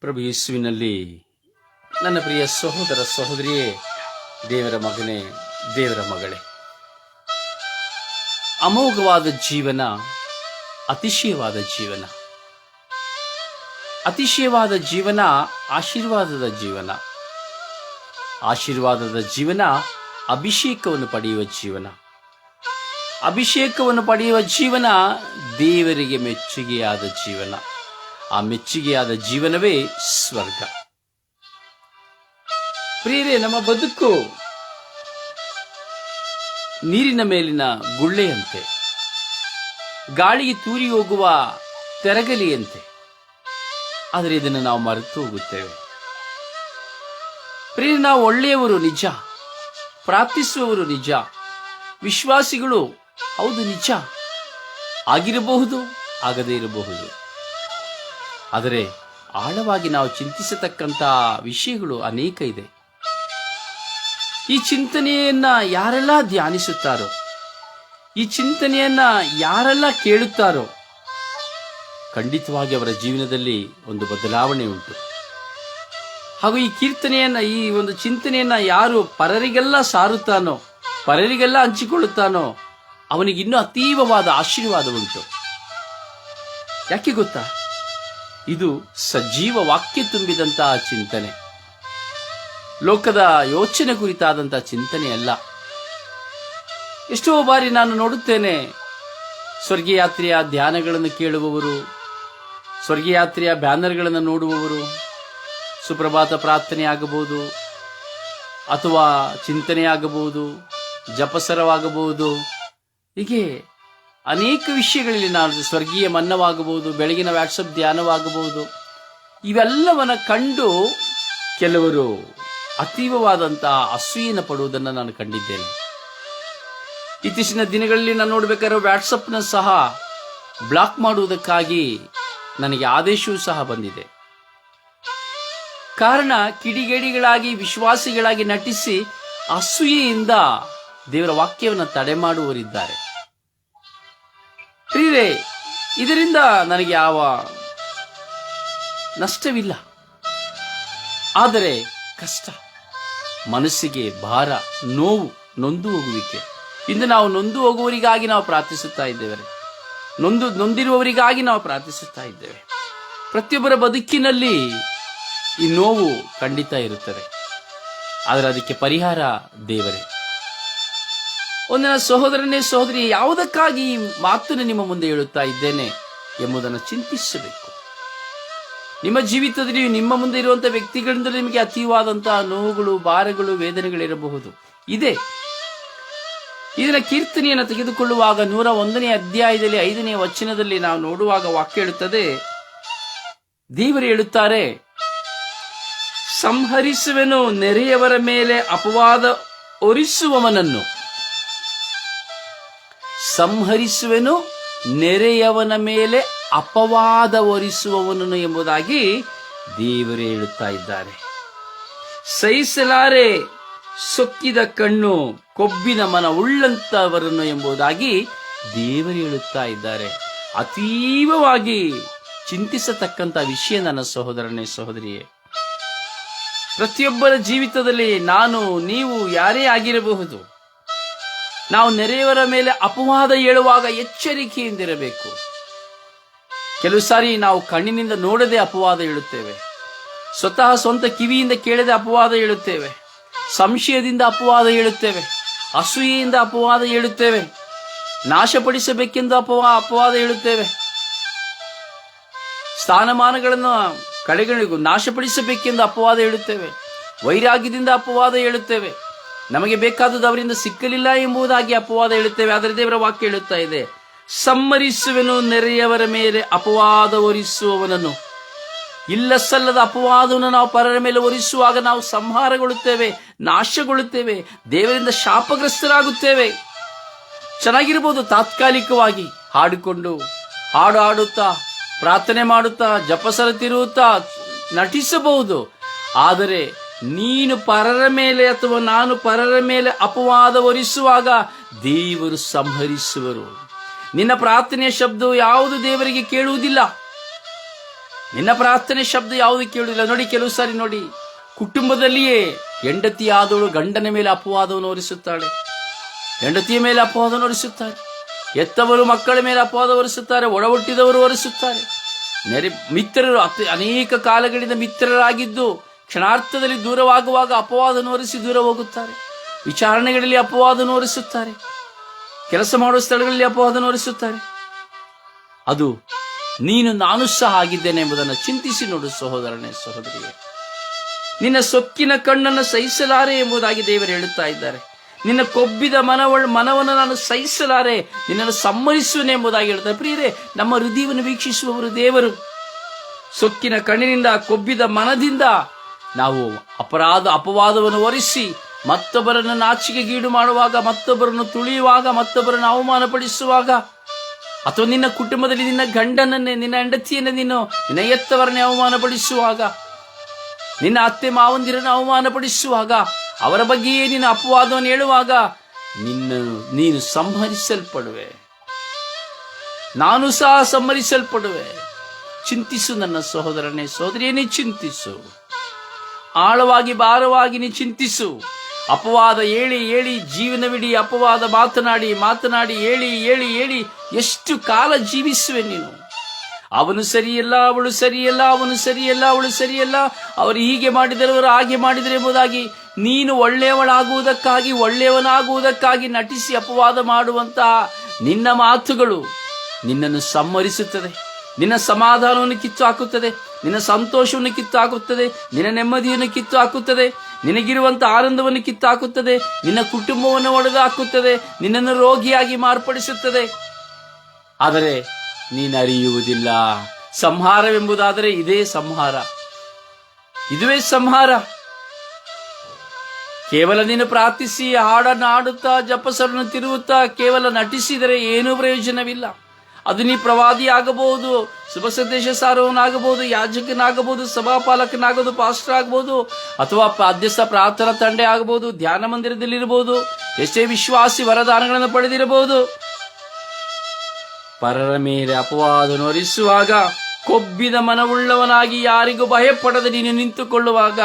ಪ್ರಭು ಯೇಸುವಿನಲ್ಲಿ ನನ್ನ ಪ್ರಿಯ ಸಹೋದರ ಸಹೋದರಿಯೇ, ದೇವರ ಮಗನೇ, ದೇವರ ಮಗಳೇ. ಅಮೋಘವಾದ ಜೀವನ, ಅತಿಶಯವಾದ ಜೀವನ. ಅತಿಶಯವಾದ ಜೀವನ, ಆಶೀರ್ವಾದದ ಜೀವನ. ಆಶೀರ್ವಾದದ ಜೀವನ, ಅಭಿಷೇಕವನ್ನು ಪಡೆಯುವ ಜೀವನ. ಅಭಿಷೇಕವನ್ನು ಪಡೆಯುವ ಜೀವನ, ದೇವರಿಗೆ ಮೆಚ್ಚುಗೆಯಾದ ಜೀವನ. ಆ ಮೆಚ್ಚುಗೆಯಾದ ಜೀವನವೇ ಸ್ವರ್ಗ. ಪ್ರಿಯರೇ, ನಮ್ಮ ಬದುಕು ನೀರಿನ ಮೇಲಿನ ಗುಳ್ಳೆಯಂತೆ. ಗಾಳಿಗೆ ತೂರಿ ಹೋಗುವ ತೆರಗಲಿಯಂತೆ. ಆದರೆ ಇದನ್ನು ನಾವು ಮರೆತು ಹೋಗುತ್ತೇವೆ. ಪ್ರಿಯ ನಾವು ಒಳ್ಳೆಯವರು ನಿಜ, ಪ್ರಾರ್ಥಿಸುವವರು ನಿಜ, ವಿಶ್ವಾಸಿಗಳು ಹೌದು ನಿಜ. ಆಗಿರಬಹುದು, ಆಗದೇ ಇರಬಹುದು. ಆದರೆ ಆಳವಾಗಿ ನಾವು ಚಿಂತಿಸತಕ್ಕಂಥ ವಿಷಯಗಳು ಅನೇಕ ಇದೆ. ಈ ಚಿಂತನೆಯನ್ನ ಯಾರೆಲ್ಲ ಧ್ಯಾನಿಸುತ್ತಾರೋ, ಈ ಚಿಂತನೆಯನ್ನ ಯಾರೆಲ್ಲ ಕೇಳುತ್ತಾರೋ, ಖಂಡಿತವಾಗಿ ಅವರ ಜೀವನದಲ್ಲಿ ಒಂದು ಬದಲಾವಣೆ ಉಂಟು. ಹಾಗೂ ಈ ಕೀರ್ತನೆಯನ್ನ, ಈ ಒಂದು ಚಿಂತನೆಯನ್ನ ಯಾರು ಪರರಿಗೆಲ್ಲ ಸಾರುತ್ತಾನೋ, ಪರರಿಗೆಲ್ಲ ಹಂಚಿಕೊಳ್ಳುತ್ತಾನೋ, ಅವನಿಗಿನ್ನೂ ಅತೀವವಾದ ಆಶೀರ್ವಾದ ಉಂಟು. ಯಾಕೆ ಗೊತ್ತಾ? ಇದು ಸಜೀವ ವಾಕ್ಯ ತುಂಬಿದಂತಹ ಚಿಂತನೆ. ಲೋಕದ ಯೋಚನೆ ಕುರಿತಾದಂತಹ ಚಿಂತನೆ ಅಲ್ಲ. ಎಷ್ಟೋ ಬಾರಿ ನಾನು ನೋಡುತ್ತೇನೆ, ಸ್ವರ್ಗಯಾತ್ರೆಯ ಧ್ಯಾನಗಳನ್ನು ಕೇಳುವವರು, ಸ್ವರ್ಗಯಾತ್ರೆಯ ಬ್ಯಾನರ್ಗಳನ್ನು ನೋಡುವವರು, ಸುಪ್ರಭಾತ ಪ್ರಾರ್ಥನೆ ಆಗಬಹುದು ಅಥವಾ ಚಿಂತನೆಯಾಗಬಹುದು, ಜಪಸರವಾಗಬಹುದು, ಹೀಗೆ ಅನೇಕ ವಿಷಯಗಳಲ್ಲಿ ನಾನು ಸ್ವರ್ಗೀಯ ಮನ್ನವಾಗಬಹುದು, ಬೆಳಗಿನ ವ್ಯಾಟ್ಸಪ್ ಧ್ಯಾನವಾಗಬಹುದು. ಇವೆಲ್ಲವನ್ನು ಕಂಡು ಕೆಲವರು ಅತೀವವಾದಂತಹ ಅಸೂಯನ ಪಡುವುದನ್ನು ನಾನು ಕಂಡಿದ್ದೇನೆ. ಇತ್ತೀಚಿನ ದಿನಗಳಲ್ಲಿ ನಾನು ನೋಡಬೇಕಾದ್ರೆ ವ್ಯಾಟ್ಸಪ್ನ ಸಹ ಬ್ಲಾಕ್ ಮಾಡುವುದಕ್ಕಾಗಿ ನನಗೆ ಆದೇಶವೂ ಸಹ ಬಂದಿದೆ. ಕಾರಣ, ಕಿಡಿಗೇಡಿಗಳಾಗಿ, ವಿಶ್ವಾಸಿಗಳಾಗಿ ನಟಿಸಿ ಅಸೂಯೆಯಿಂದ ದೇವರ ವಾಕ್ಯವನ್ನು ತಡೆ ಮಾಡುವವರಿದ್ದಾರೆ. ಪ್ರಿಯರೇ ಇದರಿಂದ ನನಗೆ ಯಾವ ನಷ್ಟವಿಲ್ಲ. ಆದರೆ ಕಷ್ಟ, ಮನಸ್ಸಿಗೆ ಭಾರ, ನೋವು ನೊಂದು ಹೋಗುವಿಕೆ. ಇಂದು ನಾವು ನೊಂದು ಹೋಗುವವರಿಗಾಗಿ ನಾವು ಪ್ರಾರ್ಥಿಸುತ್ತಾ ಇದ್ದೇವೆ. ನೊಂದು, ನೊಂದಿರುವವರಿಗಾಗಿ ನಾವು ಪ್ರಾರ್ಥಿಸುತ್ತಾ ಇದ್ದೇವೆ. ಪ್ರತಿಯೊಬ್ಬರ ಬದುಕಿನಲ್ಲಿ ಈ ನೋವು ಖಂಡಿತ ಇರುತ್ತದೆ. ಆದರೆ ಅದಕ್ಕೆ ಪರಿಹಾರ ದೇವರೇ. ಒಂದಿನ ಸಹೋದರನೇ ಸಹೋದರಿ, ಯಾವುದಕ್ಕಾಗಿ ಈ ಮಾತನ್ನು ನಿಮ್ಮ ಮುಂದೆ ಹೇಳುತ್ತಾ ಇದ್ದೇನೆ ಎಂಬುದನ್ನು ಚಿಂತಿಸಬೇಕು. ನಿಮ್ಮ ಜೀವಿತದಲ್ಲಿ ನಿಮ್ಮ ಮುಂದೆ ಇರುವಂತಹ ವ್ಯಕ್ತಿಗಳಿಂದ ನಿಮಗೆ ಅತೀವಾದಂತಹ ನೋವುಗಳು, ಭಾರಗಳು, ವೇದನೆಗಳಿರಬಹುದು. ಇದೆ. ಇದರ ಕೀರ್ತನೆಯನ್ನು ತೆಗೆದುಕೊಳ್ಳುವಾಗ ನೂರ ಒಂದನೇ ಅಧ್ಯಾಯದಲ್ಲಿ ಐದನೇ ವಚನದಲ್ಲಿ ನಾವು ನೋಡುವಾಗ ವಾಕ್ಯ ಹೇಳುತ್ತದೆ, ದೇವರು ಹೇಳುತ್ತಾರೆ, ಸಂಹರಿಸುವೆನು ನೆರೆಯವರ ಮೇಲೆ ಅಪವಾದ ಒರಿಸುವವನನ್ನು. ಸಂಹರಿಸುವೆನು, ನೆರೆಯವನ ಮೇಲೆ ಅಪವಾದ ಒರಿಸುವವನನ್ನು ಎಂಬುದಾಗಿ ದೇವರು ಹೇಳುತ್ತಾ ಇದ್ದಾರೆ. ಸಹಿಸಲಾರೆ, ಸೊಕ್ಕಿದ ಕಣ್ಣು, ಕೊಬ್ಬಿನ ಮನ ಉಳ್ಳಂತವರನ್ನು ಎಂಬುದಾಗಿ ದೇವರು ಹೇಳುತ್ತಾ ಇದ್ದಾರೆ. ಅತೀವವಾಗಿ ಚಿಂತಿಸತಕ್ಕಂತ ವಿಷಯ ನನ್ನ ಸಹೋದರನೇ ಸಹೋದರಿಯೇ. ಪ್ರತಿಯೊಬ್ಬರ ಜೀವಿತದಲ್ಲಿ ನಾನು, ನೀವು ಯಾರೇ ಆಗಿರಬಹುದು ನಾವು ನೆರೆಯವರ ಮೇಲೆ ಅಪವಾದ ಹೇಳುವಾಗ ಎಚ್ಚರಿಕೆಯಿಂದಿರಬೇಕು. ಕೆಲವು ಸಾರಿ ನಾವು ಕಣ್ಣಿನಿಂದ ನೋಡದೆ ಅಪವಾದ ಹೇಳುತ್ತೇವೆ. ಸ್ವತಃ ಸ್ವಂತ ಕಿವಿಯಿಂದ ಕೇಳದೆ ಅಪವಾದ ಹೇಳುತ್ತೇವೆ. ಸಂಶಯದಿಂದ ಅಪವಾದ ಹೇಳುತ್ತೇವೆ. ಅಸೂಯೆಯಿಂದ ಅಪವಾದ ಹೇಳುತ್ತೇವೆ. ನಾಶಪಡಿಸಬೇಕೆಂದು ಅಪವಾ, ಅಪವಾದ ಹೇಳುತ್ತೇವೆ. ಸ್ಥಾನಮಾನಗಳನ್ನು ಕಡೆಗಳಿಗೂ ನಾಶಪಡಿಸಬೇಕೆಂದು ಅಪವಾದ ಹೇಳುತ್ತೇವೆ. ವೈರಾಗ್ಯದಿಂದ ಅಪವಾದ ಹೇಳುತ್ತೇವೆ. ನಮಗೆ ಬೇಕಾದದ್ದು ಅವರಿಂದ ಸಿಕ್ಕಲಿಲ್ಲ ಎಂಬುದಾಗಿ ಅಪವಾದ ಹೇಳುತ್ತೇವೆ. ಆದರೆ ದೇವರ ವಾಕ್ಯ ಹೇಳುತ್ತಾ ಇದೆ. ಸಮ್ಮರಿಸುವೆನು ನೆರೆಯವರ ಮೇಲೆ, ಅಪವಾದ ಒರಿಸುವವನನ್ನು. ಇಲ್ಲ ಸಲ್ಲದ ಅಪವಾದವನ್ನು ನಾವು ಪರರ ಮೇಲೆ ಒರಿಸುವಾಗ ನಾವು ಸಂಹಾರಗೊಳ್ಳುತ್ತೇವೆ, ನಾಶಗೊಳ್ಳುತ್ತೇವೆ, ದೇವರಿಂದ ಶಾಪಗ್ರಸ್ತರಾಗುತ್ತೇವೆ. ಚೆನ್ನಾಗಿರ್ಬೋದು ತಾತ್ಕಾಲಿಕವಾಗಿ ಹಾಡಿಕೊಂಡು ಹಾಡು ಹಾಡುತ್ತಾ ಪ್ರಾರ್ಥನೆ ಮಾಡುತ್ತಾ ಜಪಸರ ತಿರುಗುತ್ತಾ ನಟಿಸಬಹುದು. ಆದರೆ ನೀನು ಪರರ ಮೇಲೆ ಅಥವಾ ನಾನು ಪರರ ಮೇಲೆ ಅಪವಾದ ಹೊರಿಸುವಾಗ ದೇವರು ಸಂಹರಿಸುವರು. ನಿನ್ನ ಪ್ರಾರ್ಥನೆಯ ಶಬ್ದವು ಯಾವುದು ದೇವರಿಗೆ ಕೇಳುವುದಿಲ್ಲ. ನಿನ್ನ ಪ್ರಾರ್ಥನೆ ಶಬ್ದ ಯಾವುದು ಕೇಳುವುದಿಲ್ಲ. ನೋಡಿ, ಕೆಲವು ಸಾರಿ ನೋಡಿ. ಕುಟುಂಬದಲ್ಲಿಯೇ ಹೆಂಡತಿ ಆದವಳು ಗಂಡನ ಮೇಲೆ ಅಪವಾದವನ್ನು ಹೊರಿಸುತ್ತಾಳೆ. ಹೆಂಡತಿಯ ಮೇಲೆ ಅಪವಾದವನ್ನು ಹೊರಿಸುತ್ತಾರೆ. ಎತ್ತವರು ಮಕ್ಕಳ ಮೇಲೆ ಅಪವಾದ ಹೊರಿಸುತ್ತಾರೆ. ಒಡ ಹುಟ್ಟಿದವರು ಹೊರಿಸುತ್ತಾರೆ. ನೆರೆ ಮಿತ್ರರು ಅನೇಕ ಕಾಲಗಳಿಂದ ಮಿತ್ರರಾಗಿದ್ದು ಕ್ಷಣಾರ್ಥದಲ್ಲಿ ದೂರವಾಗುವಾಗ ಅಪವಾದವನ್ನು ನೋರಿಸಿ ದೂರ ಹೋಗುತ್ತಾರೆ. ವಿಚಾರಣೆಗಳಲ್ಲಿ ಅಪವಾದ ನೋರಿಸುತ್ತಾರೆ ಕೆಲಸ ಮಾಡುವ ಸ್ಥಳಗಳಲ್ಲಿ ಅಪವಾದವನ್ನು ನೋರಿಸುತ್ತಾರೆ ಅದು ನೀನು ನಾನು ಸಹ ಆಗಿದ್ದೇನೆ ಎಂಬುದನ್ನು ಚಿಂತಿಸಿ ನೋಡು ಸಹೋದರನೇ ಸಹೋದರಿಯೇ. ನಿನ್ನ ಸೊಕ್ಕಿನ ಕಣ್ಣನ್ನು ಸಹಿಸಲಾರೆ ಎಂಬುದಾಗಿ ದೇವರು ಹೇಳುತ್ತಾ ಇದ್ದಾರೆ. ನಿನ್ನ ಕೊಬ್ಬಿದ ಮನವಳ್ ಮನವನ್ನು ನಾನು ಸಹಿಸಲಾರೆ, ನಿನ್ನನ್ನು ಸಮ್ಮರಿಸುವನೆ ಎಂಬುದಾಗಿ ಹೇಳ್ತಾರೆ ಪ್ರಿಯರೇ, ನಮ್ಮ ಹೃದಯವನ್ನು ವೀಕ್ಷಿಸುವವರು ದೇವರು. ಸೊಕ್ಕಿನ ಕಣ್ಣಿನಿಂದ, ಕೊಬ್ಬಿದ ಮನದಿಂದ ನಾವು ಅಪರಾಧ ಅಪವಾದವನ್ನು ಒರೆಸಿ ಮತ್ತೊಬ್ಬರನ್ನು ನಾಚಿಕೆಗೀಡು ಮಾಡುವಾಗ, ಮತ್ತೊಬ್ಬರನ್ನು ತುಳಿಯುವಾಗ, ಮತ್ತೊಬ್ಬರನ್ನು ಅವಮಾನಪಡಿಸುವಾಗ, ಅಥವಾ ನಿನ್ನ ಕುಟುಂಬದಲ್ಲಿ ನಿನ್ನ ಗಂಡನನ್ನೇ, ನಿನ್ನ ಹೆಂಡತಿಯನ್ನೇ ನೀನು ನಿನ್ನ ಎತ್ತವರನ್ನೇ ಅವಮಾನಪಡಿಸುವಾಗ, ನಿನ್ನ ಅತ್ತೆ ಮಾವಂದಿರನ್ನು ಅವಮಾನಪಡಿಸುವಾಗ, ಅವರ ಬಗ್ಗೆಯೇ ನಿನ್ನ ಅಪವಾದವನ್ನು ಹೇಳುವಾಗ ನಿನ್ನ, ನೀನು ಸಂಹರಿಸಲ್ಪಡುವೆ. ನಾನು ಸಹ ಸಂಹರಿಸಲ್ಪಡುವೆ. ಚಿಂತಿಸು ನನ್ನ ಸಹೋದರನೇ ಸಹೋದರಿಯನ್ನೇ ಚಿಂತಿಸು. ಆಳವಾಗಿ ಭಾರವಾಗಿ ನೀ ಚಿಂತಿಸು. ಅಪವಾದ ಹೇಳಿ ಹೇಳಿ ಜೀವನವಿಡೀ, ಅಪವಾದ ಮಾತನಾಡಿ ಮಾತನಾಡಿ ಹೇಳಿ ಹೇಳಿ ಹೇಳಿ ಎಷ್ಟು ಕಾಲ ಜೀವಿಸುವೆ ನೀನು? ಅವನು ಸರಿಯಲ್ಲ, ಅವಳು ಸರಿಯಲ್ಲ, ಅವನು ಸರಿಯಲ್ಲ, ಅವಳು ಸರಿಯಲ್ಲ. ಅವರು ಹೀಗೆ ಮಾಡಿದರೆ, ಅವರು ಹಾಗೆ ಮಾಡಿದರೆ ಎಂಬುದಾಗಿ ನೀನು ಒಳ್ಳೆಯವಳಾಗುವುದಕ್ಕಾಗಿ, ಒಳ್ಳೆಯವನಾಗುವುದಕ್ಕಾಗಿ ನಟಿಸಿ ಅಪವಾದ ಮಾಡುವಂತಹ ನಿನ್ನ ಮಾತುಗಳು ನಿನ್ನನ್ನು ಸಮ್ಮರಿಸುತ್ತದೆ ನಿನ್ನ ಸಮಾಧಾನವನ್ನು ಕಿತ್ತು ಹಾಕುತ್ತದೆ ನಿನ್ನ ಸಂತೋಷವನ್ನು ಕಿತ್ತು ಹಾಕುತ್ತದೆ ನಿನ್ನ ನೆಮ್ಮದಿಯನ್ನು ಕಿತ್ತು ಹಾಕುತ್ತದೆ ನಿನಗಿರುವಂತ ಆನಂದವನ್ನು ಕಿತ್ತು ಹಾಕುತ್ತದೆ ನಿನ್ನ ಕುಟುಂಬವನ್ನು ಒಡೆದು ಹಾಕುತ್ತದೆ ನಿನ್ನನ್ನು ರೋಗಿಯಾಗಿ ಮಾರ್ಪಡಿಸುತ್ತದೆ. ಆದರೆ ನೀನರಿಯುವುದಿಲ್ಲ. ಸಂಹಾರವೆಂಬುದಾದರೆ ಇದೇ ಸಂಹಾರ. ಇದುವೇ ಸಂಹಾರ. ಕೇವಲ ನೀನು ಪ್ರಾರ್ಥಿಸಿ ಹಾಡನ್ನು ಆಡುತ್ತಾ ಜಪಸರನ್ನು ತಿರುಗುತ್ತಾ ಕೇವಲ ನಟಿಸಿದರೆ ಏನೂ ಪ್ರಯೋಜನವಿಲ್ಲ. ಅದು ನೀ ಪ್ರವಾದಿ ಆಗಬಹುದು ಶುಭ ಸಂದೇಶ ಸಾರವನಾಗಬಹುದು ಯಾಜಕನಾಗಬಹುದು, ಸಭಾಪಾಲಕನಾಗಬಹುದು, ಪಾಸ್ಟರ್ ಆಗಬಹುದು, ಅಥವಾ ಅಧ್ಯಕ್ಷ ಪ್ರಾರ್ಥನಾ ತಂಡೆ ಆಗಬಹುದು, ಧ್ಯಾನ ಮಂದಿರದಲ್ಲಿರಬಹುದು, ಎಷ್ಟೇ ವಿಶ್ವಾಸಿ ವರದಾನಗಳನ್ನು ಪಡೆದಿರಬಹುದು. ಪರರ ಮೇಲೆ ಅಪವಾದ ಹೊರಿಸುವಾಗ ಕೊಬ್ಬಿದ ಮನವುಳ್ಳವನಾಗಿ ಯಾರಿಗೂ ಭಯಪಡದೆ ನೀನು ನಿಂತುಕೊಳ್ಳುವಾಗ,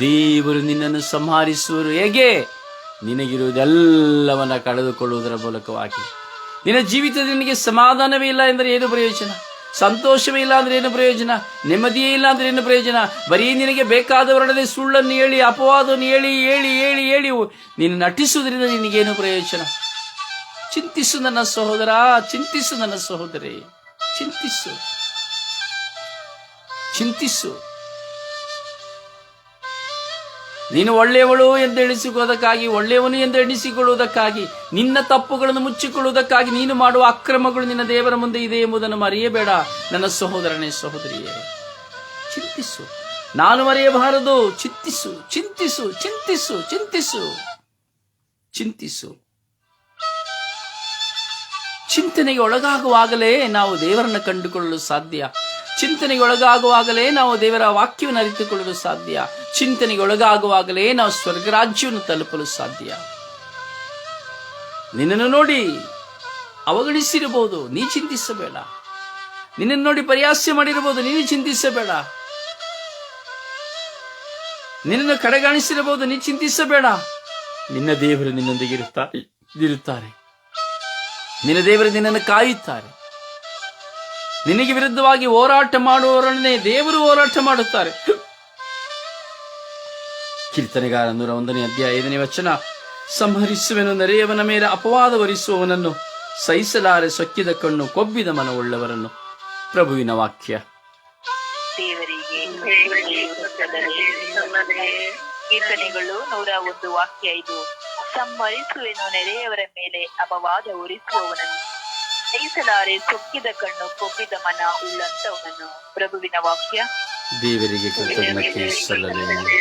ದೇವರು ನಿನ್ನನ್ನು ಸಂಹರಿಸುವರು ಹೇಗೆ? ನಿನಗಿರುವುದೆಲ್ಲವನ್ನ ಕಳೆದುಕೊಳ್ಳುವುದರ ಮೂಲಕವಾಗಿ. ನಿನ್ನ ಜೀವಿತದಲ್ಲಿ ನಿನಗೆ ಸಮಾಧಾನವೇ ಇಲ್ಲ ಎಂದರೆ ಏನು ಪ್ರಯೋಜನ? ಸಂತೋಷವೇ ಇಲ್ಲ ಅಂದ್ರೆ ಏನು ಪ್ರಯೋಜನ? ನೆಮ್ಮದಿಯೇ ಇಲ್ಲ ಅಂದ್ರೆ ಏನು ಪ್ರಯೋಜನ? ಬರೀ ನಿನಗೆ ಬೇಕಾದವರೊಡನೆ ಸುಳ್ಳನ್ನು ಹೇಳಿ, ಅಪವಾದವನ್ನು ಹೇಳಿ ಹೇಳಿ ಹೇಳಿ ಹೇಳಿ ನೀನು ನಟಿಸುವುದರಿಂದ ನಿನಗೇನು ಪ್ರಯೋಜನ? ಚಿಂತಿಸು ನನ್ನ ಸಹೋದರ, ಚಿಂತಿಸು ನನ್ನ ಸಹೋದರಿ, ಚಿಂತಿಸು. ಚಿಂತಿಸು. ನೀನು ಒಳ್ಳೆಯವಳು ಎಂದು ಎಣಿಸಿಕೊಳ್ಳುವುದಕ್ಕಾಗಿ, ಒಳ್ಳೆಯವನು ಎಂದು ಎಣಿಸಿಕೊಳ್ಳುವುದಕ್ಕಾಗಿ, ನಿನ್ನ ತಪ್ಪುಗಳನ್ನು ಮುಚ್ಚಿಕೊಳ್ಳುವುದಕ್ಕಾಗಿ ನೀನು ಮಾಡುವ ಅಕ್ರಮಗಳು ನಿನ್ನ ದೇವರ ಮುಂದೆ ಇದೆ ಎಂಬುದನ್ನು ಮರೆಯಬೇಡ. ನನ್ನ ಸಹೋದರನೇ ಸಹೋದರಿಯೇ ಚಿಂತಿಸು. ನಾನು ಮರೆಯಬಾರದು. ಚಿಂತಿಸು ಚಿಂತಿಸು ಚಿಂತಿಸು ಚಿಂತಿಸು. ಚಿಂತಿಸು. ಚಿಂತನೆಗೆ ಒಳಗಾಗುವಾಗಲೇ ನಾವು ದೇವರನ್ನು ಕಂಡುಕೊಳ್ಳಲು ಸಾಧ್ಯ. ಚಿಂತನೆಗೆ ಒಳಗಾಗುವಾಗಲೇ ನಾವು ದೇವರ ವಾಕ್ಯವನ್ನು ಅರಿತುಕೊಳ್ಳಲು ಸಾಧ್ಯ. ಚಿಂತನೆಗೊಳಗಾಗುವಾಗಲೇ ನಾವು ಸ್ವರ್ಗರಾಜ್ಯವನ್ನು ತಲುಪಲು ಸಾಧ್ಯ. ನಿನ್ನನ್ನು ನೋಡಿ ಅವಗಣಿಸಿರಬಹುದು ನೀ ಚಿಂತಿಸಬೇಡ. ನಿನ್ನನ್ನು ನೋಡಿ ಪರಿಹಾಸ್ಯ ಮಾಡಿರಬಹುದು ನೀನು ಚಿಂತಿಸಬೇಡ. ನಿನ್ನನ್ನು ಕಡೆಗಾಣಿಸಿರಬಹುದು ನೀ ಚಿಂತಿಸಬೇಡ. ನಿನ್ನ ದೇವರು ನಿನ್ನೊಂದಿಗೆ ಇರುತ್ತಾರೆ ಇರುತ್ತಾರೆ. ನಿನ್ನ ದೇವರು ನಿನ್ನನ್ನು ಕಾಯುತ್ತಾರೆ. ನಿನಗೆ ವಿರುದ್ಧವಾಗಿ ಹೋರಾಟ ಮಾಡುವವರನ್ನೇ ದೇವರು ಹೋರಾಟ ಮಾಡುತ್ತಾರೆ. ಕೀರ್ತನೆಗಾರ ನೂರ ಒಂದನೇ ಅಧ್ಯಾಯ ಐದನೇ ವಚನ. ಸಂಹರಿಸುವೆನು, ನೆರೆಯವನ ಮೇಲೆ ಅಪವಾದ ಹೊರಿಸುವವನನ್ನು, ಸಹಿಸಲಾರೆ ಸೊಕ್ಕಿದ ಕಣ್ಣು, ಕೊಬ್ಬಿದ ಮನವುಳ್ಳವರನ್ನು. ಪ್ರಭುವಿನ ವಾಕ್ಯ. ಕೀರ್ತನೆಗಳು ನೂರ ಒಂದು ವಾಕ್ಯ ಇದು. ಸಂಹರಿಸುವೆನು, ನೆರೆಯವರ ಮೇಲೆ ಅಪವಾದ ಉರಿಸುವವನನ್ನು ಸಹಿಸಲಾರೆ ಸೊಕ್ಕಿದ ಕಣ್ಣು ಕೊಬ್ಬಿದ ಮನ ಉಳ್ಳಂತವನನ್ನು ಪ್ರಭುವಿನ ವಾಕ್ಯ. ದೇವರಿಗೆ ಕೃತಜ್ಞತೆ ಸಲ್ಲಲಿ.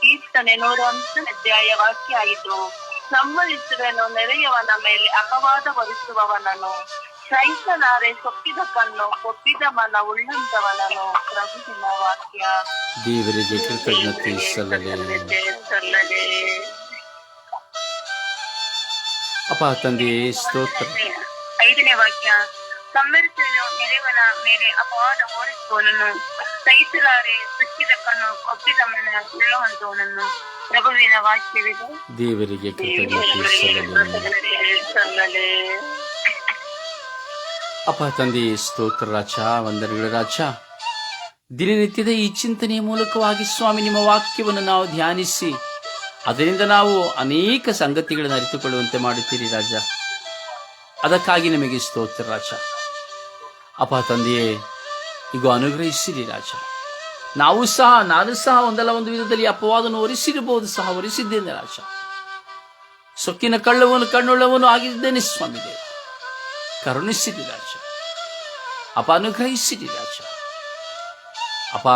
ಕೀರ್ತನೆ ನೂರ ಅಧ್ಯಾಯ ವಾಕ್ಯ ಆಯಿತು ಸಂಭವಿಸುವೆನು ನೆರೆಯವನ ಮೇಲೆ ಅಪವಾದ ಹೊರಿಸುವವನನ್ನು ಸಹಿಸಲಾರೆ ಸೊಕ್ಕಿದ ಕಣ್ಣು ಕೊಬ್ಬಿದ ಮನ ಉಳ್ಳಂತವನನು. ಪ್ರಭುವಿನ ವಾಕ್ಯ. ದೇವರಿಗೆ ಕೃತಜ್ಞತೆ ಸಲ್ಲಲಿ. ಸಲ್ಲದೆ ಅಪ ತಂದೆಯೇ ಸ್ತೋತ್ರ. ಐದನೇ ವಾಕ್ಯ ಸಂವರಿಸಲು ನೆರೆವನ ಮೇಲೆ ಅಪವಾದ ಹೊರಿಸುವವನನ್ನು ಸಹಿಸಲಾರೆ ಸುಚ್ಚಿದ ಕಣ್ಣು ಕೊಪ್ಪಿದ ಮನ ಉಳ್ಳುವಂತವನನ್ನು ಪ್ರಭುವಿನ ವಾಕ್ಯವಿದೆ. ದೇವರಿಗೆ ಅಪ್ಪ ತಂದೆ ಸ್ತೋತ್ರ ರಾಜ ವಂದನೆಗಳ ರಾಜ. ದಿನನಿತ್ಯದ ಈ ಚಿಂತನೆಯ ಮೂಲಕವಾಗಿ ಸ್ವಾಮಿ ನಿಮ್ಮ ವಾಕ್ಯವನ್ನು ನಾವು ಧ್ಯಾನಿಸಿ ಅದರಿಂದ ನಾವು ಅನೇಕ ಸಂಗತಿಗಳನ್ನು ಅರಿತುಕೊಳ್ಳುವಂತೆ ಮಾಡುತ್ತೀರಿ ರಾಜ. ಅದಕ್ಕಾಗಿ ನಿಮಗೆ ಸ್ತೋತ್ರ ರಾಜ. ಅಪ್ಪ ತಂದೆಯೇ ಈಗ ಅನುಗ್ರಹಿಸಿರಿ ರಾಜ. ನಾವು ಸಹ, ನಾನು ಸಹ ಒಂದಲ್ಲ ಒಂದು ವಿಧದಲ್ಲಿ ಅಪವಾದವನ್ನು ಒರೆಸಿರಬಹುದು ಸಹ ಒರೆಸಿದ್ದೇನೆ ರಾಜ. ಸೊಕ್ಕಿನ ಕಳ್ಳವನು ಕಣ್ಣುಳ್ಳವನು ಆಗಿದ್ದೇನೆ ಸ್ವಾಮಿ ಕರುಣಿಸಿರಿ ರಾಜ. ಅಪ ಅನುಗ್ರಹಿಸಿರಿ ರಾಜ. ಅಪ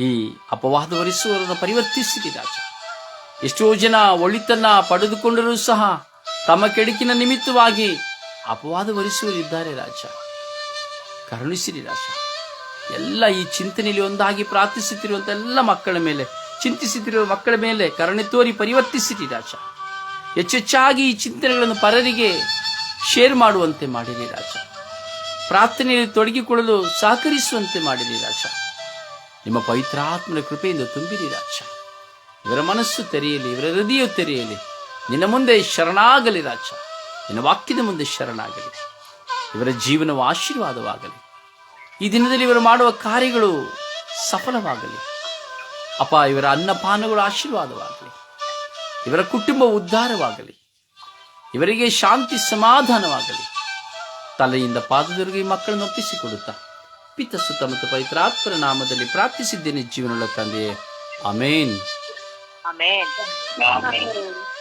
ಈ ಅಪವಾದ ವರಿಸುವವರನ್ನು ಪರಿವರ್ತಿಸಿರಿ ರಾಜ. ಎಷ್ಟೋ ಜನ ಒಳಿತನ್ನ ಪಡೆದುಕೊಂಡರೂ ಸಹ ತಮ್ಮ ಕೆಡುಕಿನ ನಿಮಿತ್ತವಾಗಿ ಅಪವಾದ ವರಿಸುವರಿದ್ದಾರೆ ರಾಜ. ಕರುಣಿಸಿರಿ ರಾಜ. ಎಲ್ಲ ಈ ಚಿಂತನೆಯಲ್ಲಿ ಒಂದಾಗಿ ಪ್ರಾರ್ಥಿಸುತ್ತಿರುವಂತ ಎಲ್ಲ ಮಕ್ಕಳ ಮೇಲೆ, ಚಿಂತಿಸುತ್ತಿರುವ ಮಕ್ಕಳ ಮೇಲೆ ಕರುಣೆ ತೋರಿ ಪರಿವರ್ತಿಸಿರಿ ರಾಜ. ಹೆಚ್ಚೆಚ್ಚಾಗಿ ಈ ಚಿಂತನೆಗಳನ್ನು ಪರರಿಗೆ ಶೇರ್ ಮಾಡುವಂತೆ ಮಾಡಿರಿ ರಾಜ. ಪ್ರಾರ್ಥನೆಯಲ್ಲಿ ತೊಡಗಿಕೊಳ್ಳಲು ಸಹಕರಿಸುವಂತೆ ಮಾಡಿರಿ ರಾಜ. ನಿಮ್ಮ ಪವಿತ್ರಾತ್ಮನ ಕೃಪೆಯಿಂದ ತುಂಬಿರಿ ರಾಜ. ಇವರ ಮನಸ್ಸು ತೆರೆಯಲಿ, ಇವರ ಹೃದಯ ತೆರೆಯಲಿ, ನಿನ್ನ ಮುಂದೆ ಶರಣಾಗಲಿ ರಾಜ. ನಿನ್ನ ವಾಕ್ಯದ ಮುಂದೆ ಶರಣಾಗಲಿ. ಇವರ ಜೀವನವು ಆಶೀರ್ವಾದವಾಗಲಿ. ಈ ದಿನದಲ್ಲಿ ಇವರು ಮಾಡುವ ಕಾರ್ಯಗಳು ಸಫಲವಾಗಲಿ. ಅಪ್ಪ, ಇವರ ಅನ್ನಪಾನಗಳು ಆಶೀರ್ವಾದವಾಗಲಿ. ಇವರ ಕುಟುಂಬ ಉದ್ಧಾರವಾಗಲಿ. ಇವರಿಗೆ ಶಾಂತಿ ಸಮಾಧಾನವಾಗಲಿ. ತಲೆಯಿಂದ ಪಾದದವರೆಗೆ ಈ ಮಕ್ಕಳನ್ನು ಒಪ್ಪಿಸಿಕೊಡುತ್ತಾ, ಪಿತ ಸುತ್ತಮುತ್ತ ಪವಿತ್ರಾತ್ಮರ ನಾಮದಲ್ಲಿ ಪ್ರಾರ್ಥಿಸಿದ್ದೇನೆ ಜೀವನದ ತಂದೆಯೇ. Amen Amém. Amém. Amém.